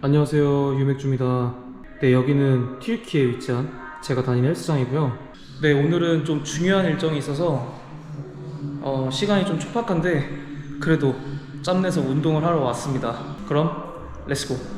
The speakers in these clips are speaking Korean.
안녕하세요 유맥주입니다. 네 여기는 튀르키에 위치한 제가 다니는 헬스장이고요. 네 오늘은 좀 중요한 일정이 있어서 어, 시간이 좀 촉박한데 그래도 짬내서 운동을 하러 왔습니다. 그럼 렛츠고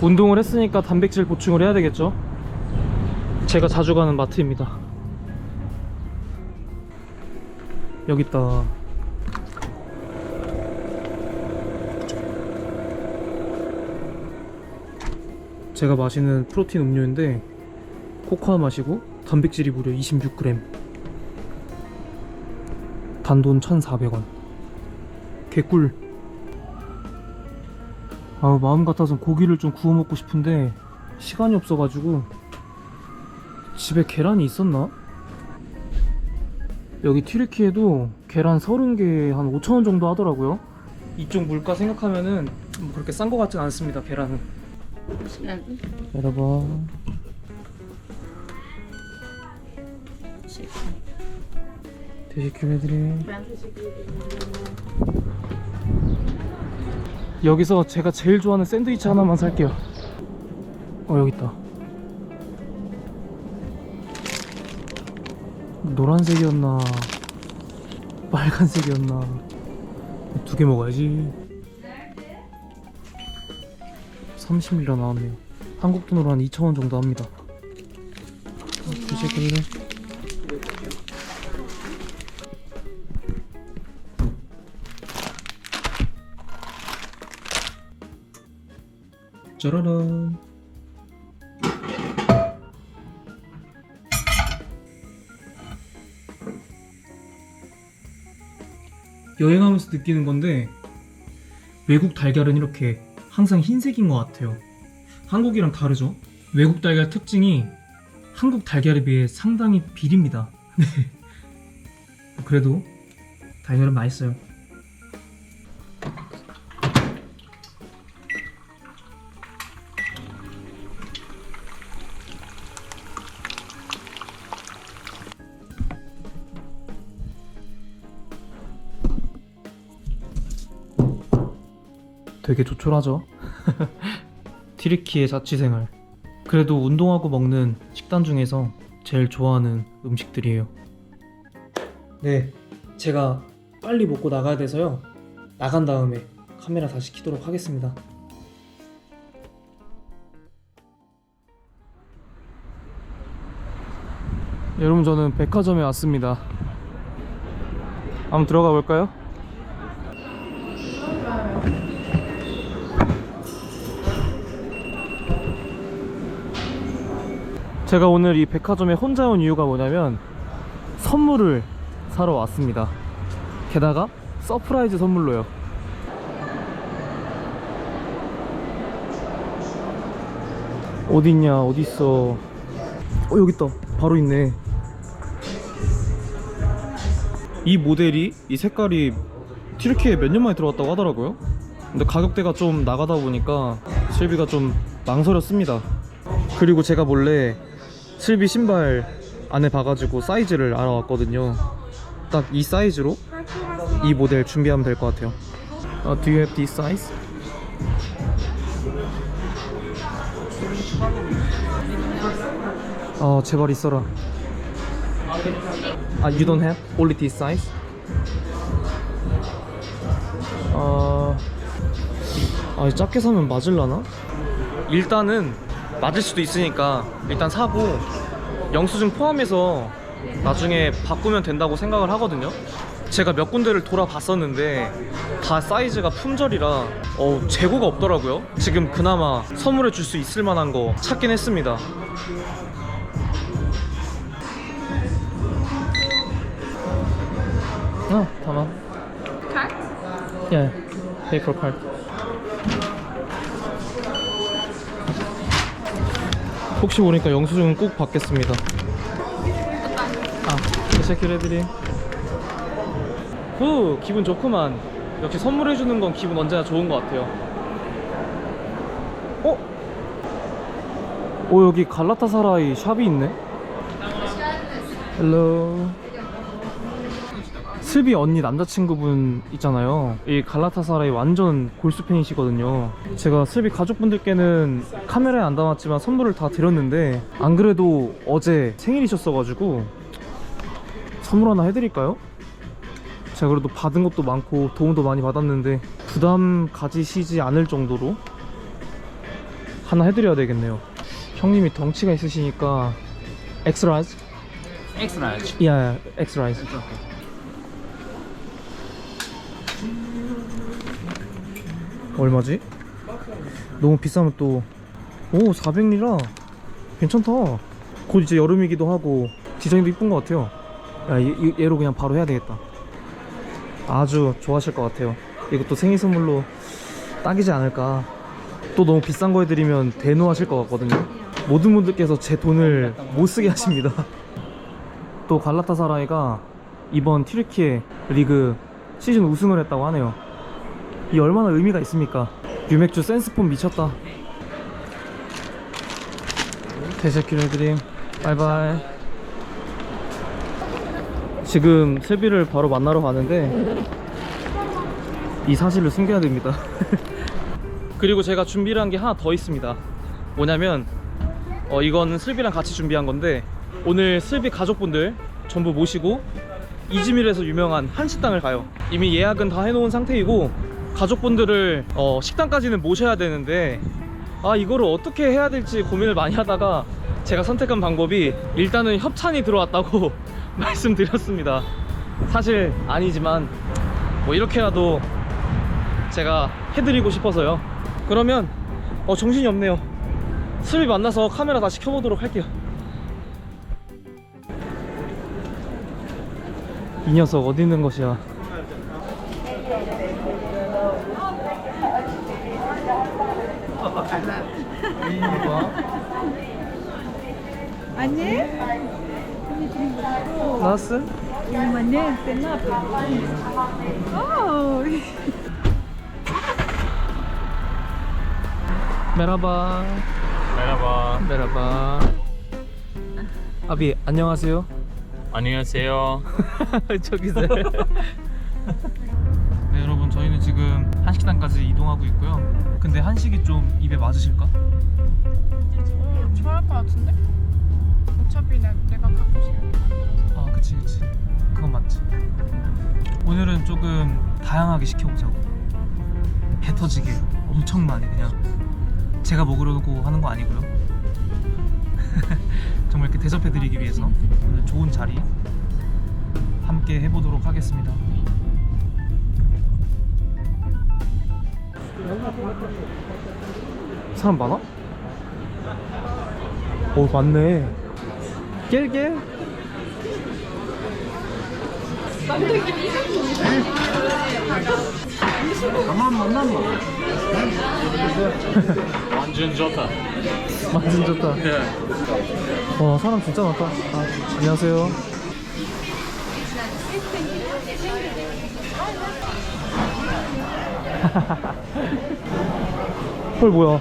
운동을 했으니까 단백질 보충을 해야 되겠죠? 제가 자주 가는 마트입니다. 여기 있다. 제가 마시는 프로틴 음료인데 코코아 맛이고 단백질이 무려 26g 단돈 1,400원. 개꿀 아 마음 같아서 고기를 좀 구워 먹고 싶은데 시간이 없어가지고 집에 계란이 있었나? 여기 튀르키에도 계란 30개 한 5천원 정도 하더라고요. 이쪽 물가 생각하면은 뭐 그렇게 싼거 같진 않습니다 계란은. 여러분 teşekkür ederim 여기서 제가 제일 좋아하는 샌드위치 하나만 살게요. 어 여기 있다. 노란색이었나 빨간색이었나 두 개 먹어야지. 30ml 나왔네요. 한국 돈으로 한 2,000원 정도 합니다. 주시길래 짜라란 여행하면서 느끼는 건데 외국 달걀은 이렇게 항상 흰색인 것 같아요. 한국이랑 다르죠? 외국 달걀 특징이 한국 달걀에 비해 상당히 비립니다. 네. 그래도 달걀은 맛있어요 되게 조촐하죠? 티르키의 자취생활. 그래도 운동하고 먹는 식단 중에서 제일 좋아하는 음식들이에요. 네, 제가 빨리 먹고 나가야 돼서요. 나간 다음에 카메라 다시 켜도록 하겠습니다. 여러분 저는 백화점에 왔습니다. 한번 들어가 볼까요? 제가 오늘 이 백화점에 혼자 온 이유가 뭐냐면 선물을 사러 왔습니다. 게다가 서프라이즈 선물로요. 어디 있냐? 어디 있어? 어 여기 있다. 바로 있네. 이 모델이 이 색깔이 튀르키에 몇 년 만에 들어왔다고 하더라고요. 근데 가격대가 좀 나가다 보니까 실비가 좀 망설였습니다. 그리고 제가 몰래 슬비 신발 안에 봐가지고 사이즈를 알아왔거든요. 딱 이 사이즈로 이 모델 준비하면 될 것 같아요. 어, do you have this size? 어, 제발 있어라. 아, you don't have only this size? 어, 아, 작게 사면 맞을라나? 일단은 맞을 수도 있으니까 일단 사고 영수증 포함해서 나중에 바꾸면 된다고 생각을 하거든요. 제가 몇 군데를 돌아봤었는데 다 사이즈가 품절이라 어, 재고가 없더라고요. 지금 그나마 선물해 줄 수 있을 만한 거 찾긴 했습니다. 아, 담아. Card? 예, 페이퍼 혹시 모르니까 영수증은 꼭 받겠습니다. 아, 대체큐 해드림. 후, 기분 좋구만. 역시 선물해주는 건 기분 언제나 좋은 것 같아요. 어? 오, 여기 갈라타사라이 샵이 있네? 헬로. 슬비 언니 남자친구분 있잖아요. 이 갈라타사라이 완전 골수 팬이시거든요. 제가 슬비 가족분들께는 카메라에 안 담았지만 선물을 다 드렸는데 안 그래도 어제 생일이셨어가지고 선물 하나 해드릴까요? 제가 그래도 받은 것도 많고 도움도 많이 받았는데 부담 가지시지 않을 정도로 하나 해드려야 되겠네요. 형님이 덩치가 있으시니까 엑스라이즈? Large. 야, 엑스라이즈. 얼마지? 너무 비싸면 또, 오, 400리라. 괜찮다. 곧 이제 여름이기도 하고, 디자인도 이쁜 것 같아요. 야, 얘로 그냥 바로 해야 되겠다. 아주 좋아하실 것 같아요. 이것도 생일 선물로 딱이지 않을까. 또 너무 비싼 거 해드리면 대노하실 것 같거든요. 모든 분들께서 제 돈을 못 쓰게 하십니다. 또 갈라타사라이가 이번 튀르키예 리그 시즌 우승을 했다고 하네요. 이 얼마나 의미가 있습니까? 유맥주 센스폰 미쳤다. 대세큐 해드림. 바이바이. 지금 세비를 바로 만나러 가는데 이 사실을 숨겨야 됩니다. 그리고 제가 준비를 한 게 하나 더 있습니다. 뭐냐면 어, 이건 슬비랑 같이 준비한 건데 오늘 슬비 가족분들 전부 모시고 이즈밀에서 유명한 한식당을 가요. 이미 예약은 다 해놓은 상태이고 가족분들을 어, 식당까지는 모셔야 되는데 아 이거를 어떻게 해야 될지 고민을 많이 하다가 제가 선택한 방법이 일단은 협찬이 들어왔다고 말씀드렸습니다. 사실 아니지만 뭐 이렇게라도 제가 해드리고 싶어서요. 그러면 어, 정신이 없네요. 슬비 만나서 카메라 다시 켜보도록 할게요. 이 녀석 어디 있는 것이야? Anne? 나왔어? Anne sen ne yapıyorsun? Oh. 메라바 Merhaba. 메라바 아비 안녕하세요 안녕하세요. 저기서 네 지금 한식당까지 이동하고 있고요. 근데 한식이 좀 입에 맞으실까? 좋아할 것 같은데? 어차피 내, 내가 가끔씩 이렇게 만들어서. 아 그치 그치. 그건 맞지. 오늘은 조금 다양하게 시켜보자고. 배 터지게 엄청 많이 그냥 제가 먹으려고 하는 거 아니고요. 정말 이렇게 대접해드리기 위해서 오늘 좋은 자리 함께 해보도록 하겠습니다 사람 많아? 오 많네 깰깰 완전 좋다. 완전 좋다. 네. 와 사람 진짜 많다. 아, 안녕하세요. 헐 뭐야?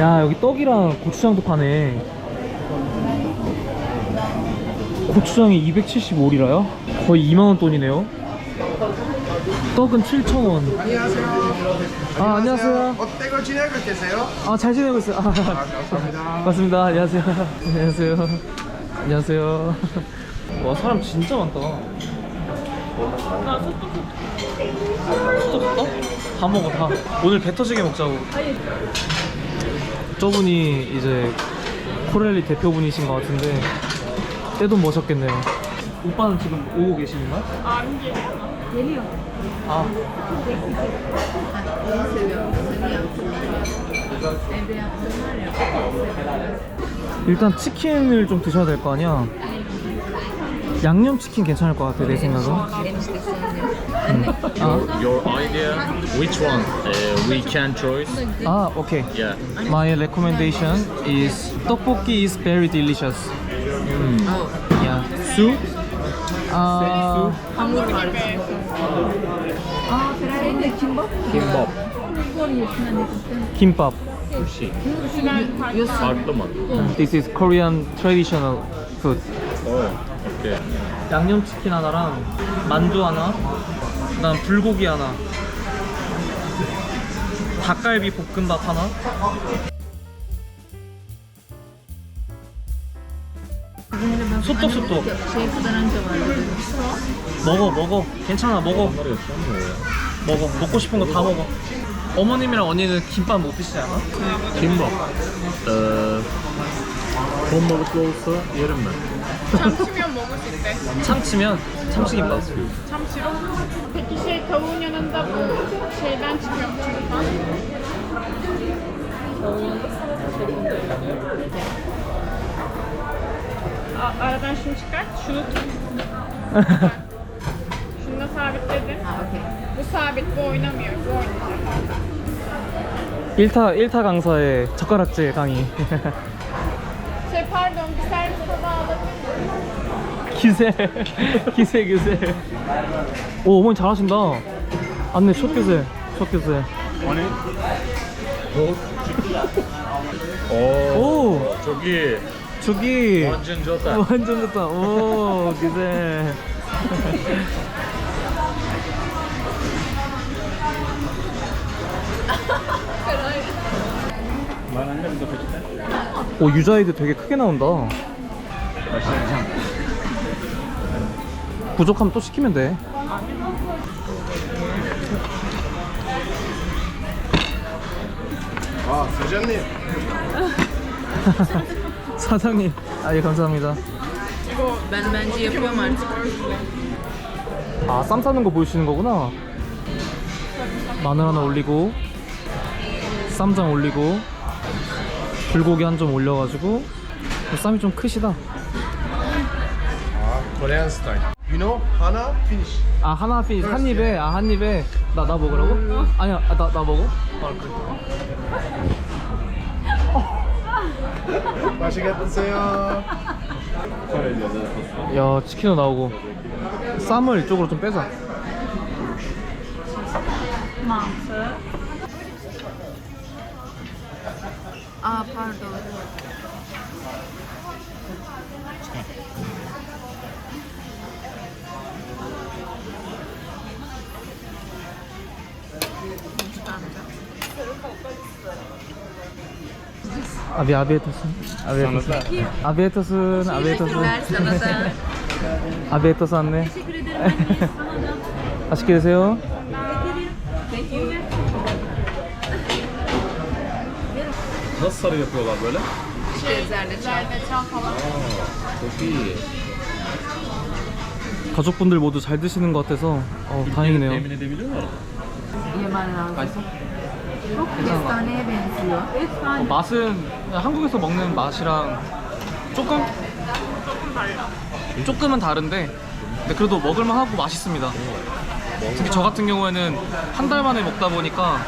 야 여기 떡이랑 고추장도 파네. 고추장이 275리라요? 거의 2만 원 돈이네요. 떡은 7천 원. 안녕하세요. 아 안녕하세요. 어떻게 지내고 계세요? 아 잘 지내고 있어요. 아, 감사합니다. 맞습니다. 안녕하세요. 안녕하세요. 안녕하세요. 와 사람 진짜 많다. 또다 먹어 다. 오늘 배 터지게 먹자고. 저분이 이제 코렐리 대표분이신 것 같은데 떼돈 버셨겠네요. 오빠는 지금 오고 계시는 거야? 아니에요. 아 일단 치킨을 좀 드셔야 될 거 아니야 양념 치킨 괜찮을 것 같아 내 생각은 아, Your idea? Which one? Uh, we can choice. 아 오케이 Yeah. My recommendation is 떡볶이 is very delicious yeah soup 아 김밥. 김밥 수시. farklı mı? This is Korean traditional food Oh, okay. 양념치킨 하나랑 만두 하나 그다음 불고기 하나 닭갈비 볶음밥 하나 소떡 소떡 먹어 먹어 괜찮아 먹어 먹어 먹고 싶은 거 다 먹어 어머님이랑 언니는 김밥 못 드시지 않아? Kimbap. Ee, ton balıklı olsa yerim ben. 참치면 먹을 수 있대. 참치면 참치김밥 참치로? çıkıyor çocuklar. A- Aradan şunu çıkart. Şunu tut. Şunu da sabitledin. Bu sabit, bu oynamıyor. Bu oynayacak. 1타 1타 강사의 젓가락질 강의 기세 기세 기세. 오 어머니 잘하신다. 안내 첫 기세 첫 기세? Oo. 오. Çok iyi. 저기. Wancın Jota. 완전 좋다. 오 기세. 오 유자이드 되게 크게 나온다 부족하면 또 시키면 돼 아, 사장님. 사장님 아 예 감사합니다 Ben bence yapıyorum artık. 아쌈 싸는 거 보여주시는 거구나 마늘 하나 올리고 쌈장 올리고 불고기 한 점 올려가지고 쌈이 좀 크시다 Korean style. You know, Hana finish. 아 하나 피한 입에 아 한 입에 나 나 먹으라고? 아니야 아, 나, 나 먹어? 맛있게 드세요. 야 치킨도 나오고 쌈을 이쪽으로 좀 빼자 Aa pardon. Anne. Teşekkür ederim anne. Sana da. 맛있게 드세요. Nasıl sarı yapıyorlar böyle? İşte zerdeçal. Falan. Çok iyi. 가족분들 모두 잘 드시는 것 같아서 어, 다행이네요. Edebiliyorlar 어, 맛은 그냥 한국에서 먹는 맛이랑 조금 조금은 다른데 근데 그래도 먹을만 하고 맛있습니다. 특히 저 같은 경우에는 한 달 만에 먹다 보니까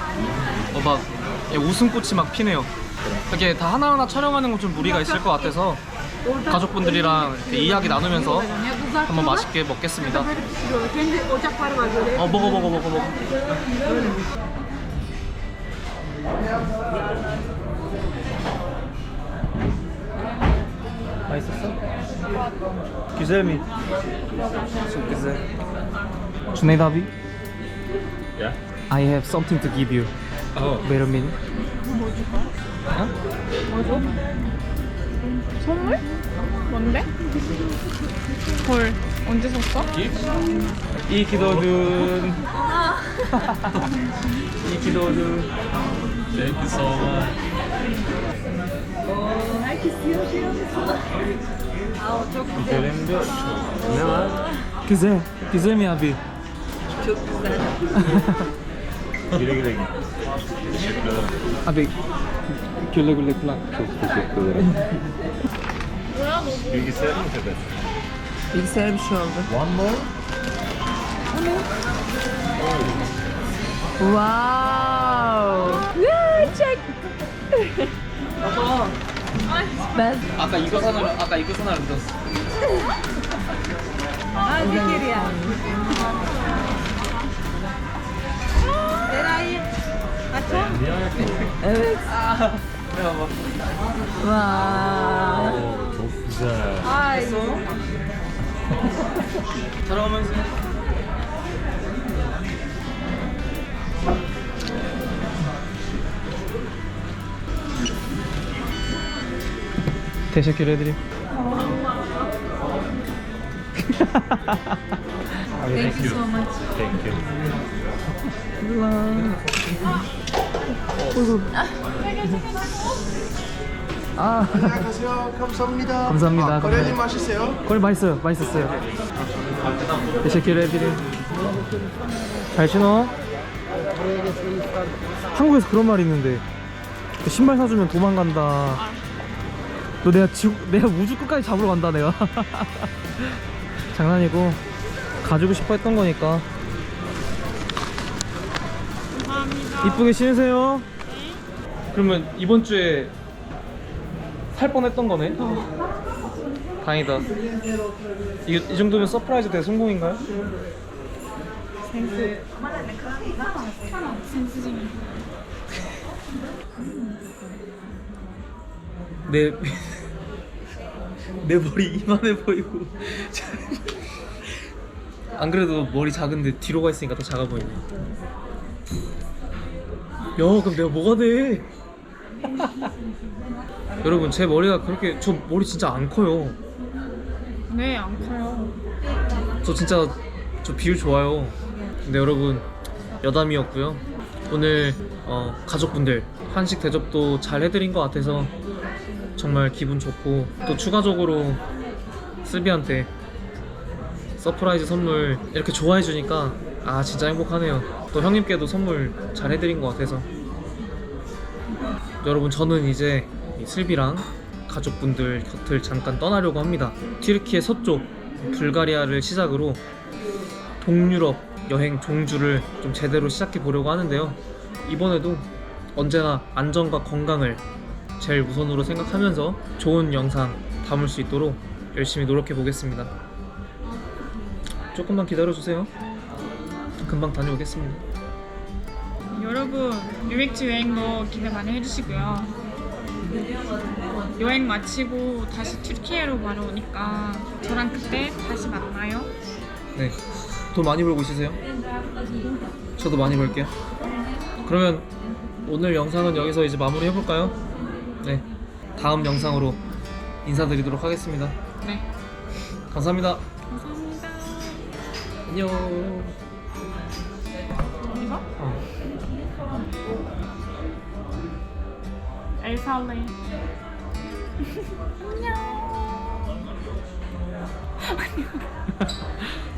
어, 막 예, 웃음꽃이 막 피네요. 이렇게 다 하나하나 촬영하는 건 좀 무리가 있을 것 같아서 가족분들이랑 이렇게 이야기 나누면서 한번 맛있게 먹겠습니다. 어 먹어 먹어 먹어 먹어. 맛있었어? güzel mi? Çok güzel. Cüneyt abi, Yeah. I have something to give you. Oh. Wait a minute. Huh? 선물? 뭔데? 헐 언제 샀어? 이 키도든 이키도든 Thank you so much. güzel güzel mi abi Çok güzel. Güle güle git. abi güle güle kullan Bilgisayar mı tepe? Bilgisayara bir şey oldu. One more? Wow. Ya çek. ben 아까 이거 사느라 아까 이거 사느라 늦었어 Ha fikir yani. Eray. Evet. merhaba Vay. Çok güzel. Ay. Thank you so much. Thank you. 아, 안녕하세요. 감사합니다. 감사합니다. 아, 거래님 맛있어요? 거의 맛있어요. 맛있었어요. Teşekkür ederim. 잘 신어. 한국에서 그런 말이 있는데 그 신발 사주면 도망간다. 너 내가 지구, 내가 우주 끝까지 잡으러 간다 내가. 장난이고 가지고 싶어 했던 거니까. 감사합니다 이쁘게 신으세요. 그러면 이번 주에 살 뻔했던 거네. 다행이다. 이, 이 정도면 서프라이즈 대 성공인가요? 내, 내 머리 이만해 보이고. 안 그래도 머리 작은데 뒤로 가 있으니까 더 작아 보이네. 야 그럼 내가 뭐가 돼? 여러분 제 머리가 그렇게 저 머리 진짜 안 커요. 네 안 커요. 저 진짜 저 비율 좋아요. 근데 여러분 여담이었고요. 오늘 어, 가족분들 한식 대접도 잘 해드린 것 같아서 정말 기분 좋고 또 추가적으로 슬비한테 서프라이즈 선물 이렇게 좋아해 주니까 아 진짜 행복하네요. 또 형님께도 선물 잘 해드린 것 같아서. 여러분 저는 이제 이 슬비랑 가족분들 곁을 잠깐 떠나려고 합니다. 튀르키예 서쪽 불가리아를 시작으로 동유럽 여행 종주를 좀 제대로 시작해 보려고 하는데요. 이번에도 언제나 안전과 건강을 제일 우선으로 생각하면서 좋은 영상 담을 수 있도록 열심히 노력해 보겠습니다 조금만 기다려 주세요 금방 다녀오겠습니다 여러분 유익지 여행도 기대 많이 해주시고요 여행 마치고 다시 튀르키예로 바로 오니까 저랑 그때 다시 만나요 네. 돈 많이 벌고 있으세요? 저도 많이 벌게요. 그러면 오늘 영상은 여기서 이제 마무리 해볼까요? 네. 다음 영상으로 인사드리도록 하겠습니다. 네 감사합니다. 감사합니다 안녕. 이거? 어. 엘살레 안녕